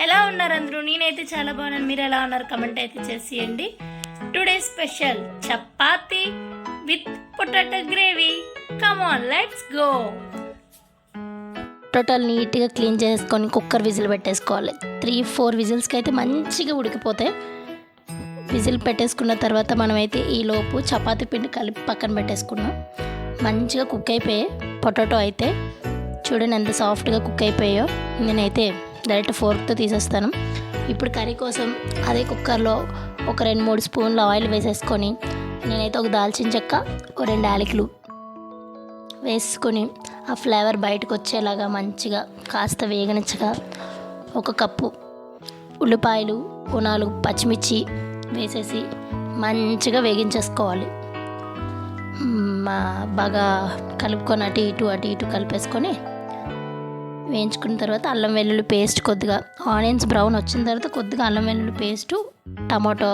ఎలా ఉన్నారు అందరూ? నేనైతే చాలా బాగున్నాను. మీరు ఎలా ఉన్నారు? కమెంట్ అయితే చేసేయండి. Today special chapati with potato gravy come on let's go total నీట్గా క్లీన్ చేసుకొని కుక్కర్ విజిల్ పెట్టేసుకోవాలి. త్రీ ఫోర్ విజిల్స్కి అయితే మంచిగా ఉడికిపోతాయి. విజిల్ పెట్టేసుకున్న తర్వాత మనమైతే ఈ లోపు చపాతీ పిండి కలిపి పక్కన పెట్టేసుకున్నాం. మంచిగా కుక్ అయిపోయాయి. పొటాటో అయితే చూడండి ఎంత సాఫ్ట్గా కుక్ అయిపోయాయో. నేనైతే డైరెక్ట్ ఫోర్క్తో తీసేస్తాను. ఇప్పుడు కర్రీ కోసం అదే కుక్కర్లో ఒక రెండు మూడు స్పూన్లు ఆయిల్ వేసేసుకొని నేనైతే ఒక దాల్చిన చెక్క ఒక రెండు యాలకులు వేసుకొని ఆ ఫ్లేవర్ బయటకు వచ్చేలాగా మంచిగా కాస్త వేగనిచ్చగా ఒక కప్పు ఉల్లిపాయలు ఓ నాలుగు పచ్చిమిర్చి వేసేసి మంచిగా వేగించేసుకోవాలి. మా బాగా కలుపుకొని అటు ఇటు అటు ఇటు కలిపేసుకొని వేయించుకున్న తర్వాత అల్లం వెల్లుల్లి పేస్ట్ కొద్దిగా ఆనియన్స్ బ్రౌన్ వచ్చిన తర్వాత కొద్దిగా అల్లం వెల్లుల్లి పేస్ట్ టమాటో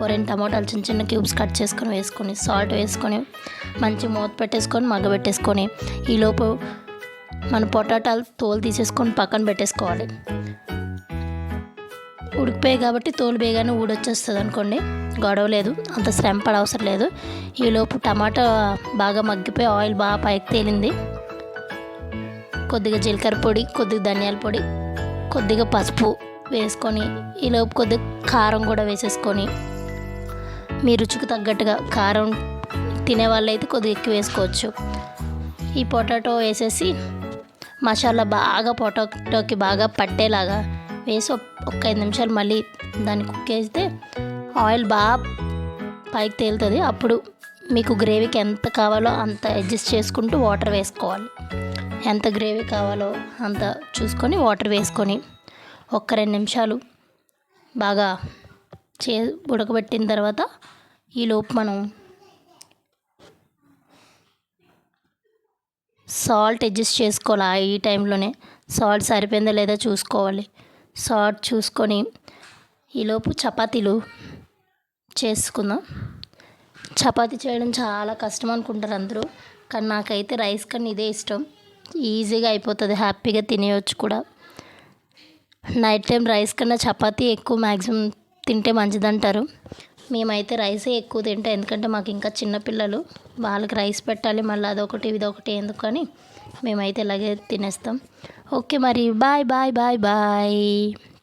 ఓ రెండు టమాటాలు చిన్న చిన్న క్యూబ్స్ కట్ చేసుకొని వేసుకొని సాల్ట్ వేసుకొని మంచి మూత పెట్టేసుకొని మగ్గబెట్టేసుకొని ఈలోపు మన పొటాటాలు తోలు తీసేసుకొని పక్కన పెట్టేసుకోవాలి. ఉడికిపోయాయి కాబట్టి తోలు బేగానే ఊడొచ్చేస్తుంది అనుకోండి గొడవ లేదు అంత శ్రమ పడ అవసరం లేదు ఈలోపు టమాటా బాగా మగ్గిపోయి ఆయిల్ బాగా పైకి తేలింది. కొద్దిగా జీలకర్ర పొడి కొద్దిగా ధనియాల పొడి కొద్దిగా పసుపు వేసుకొని ఈలోపు కొద్దిగా కారం కూడా వేసేసుకొని మీ రుచికి తగ్గట్టుగా కారం తినే వాళ్ళైతే కొద్దిగా ఎక్కువ వేసుకోవచ్చు. ఈ పొటాటో వేసేసి మసాలా బాగా పొటాటోకి బాగా పట్టేలాగా వేసి ఒక ఐదు నిమిషాలు మళ్ళీ దాన్ని కుక్ చేస్తే ఆయిల్ బాగా పైకి తేలుతుంది. అప్పుడు మీకు గ్రేవీకి ఎంత కావాలో అంత అడ్జస్ట్ చేసుకుంటూ వాటర్ వేసుకోవాలి. ఎంత గ్రేవీ కావాలో అంత చూసుకొని వాటర్ వేసుకొని ఒక్క రెండు నిమిషాలు బాగా చే ఉడకబెట్టిన తర్వాత ఈలోపు మనం సాల్ట్ అడ్జస్ట్ చేసుకోవాలి? ఈ టైంలోనే సాల్ట్ సరిపోయిందా లేదా చూసుకోవాలి. సాల్ట్ చూసుకొని ఈలోపు చపాతీలు చేసుకుందాం. చపాతీ చేయడం చాలా కష్టం అనుకుంటారు అందరూ కానీ నాకైతే రైస్ కన్నా ఇదే ఇష్టం. ఈజీగా అయిపోతుంది హ్యాపీగా తినేయచ్చు కూడా. నైట్ టైం రైస్ కన్నా చపాతీ ఎక్కువ మ్యాక్సిమం తింటే మంచిదంటారు. మేమైతే రైసే ఎక్కువ తింటాం ఎందుకంటే మాకు ఇంకా చిన్నపిల్లలు వాళ్ళకి రైస్ పెట్టాలి మళ్ళీ అదొకటి ఇదొకటి ఎందుకని మేమైతే ఇలాగే తినేస్తాం. ఓకే మరి బాయ్ బాయ్ బాయ్ బాయ్.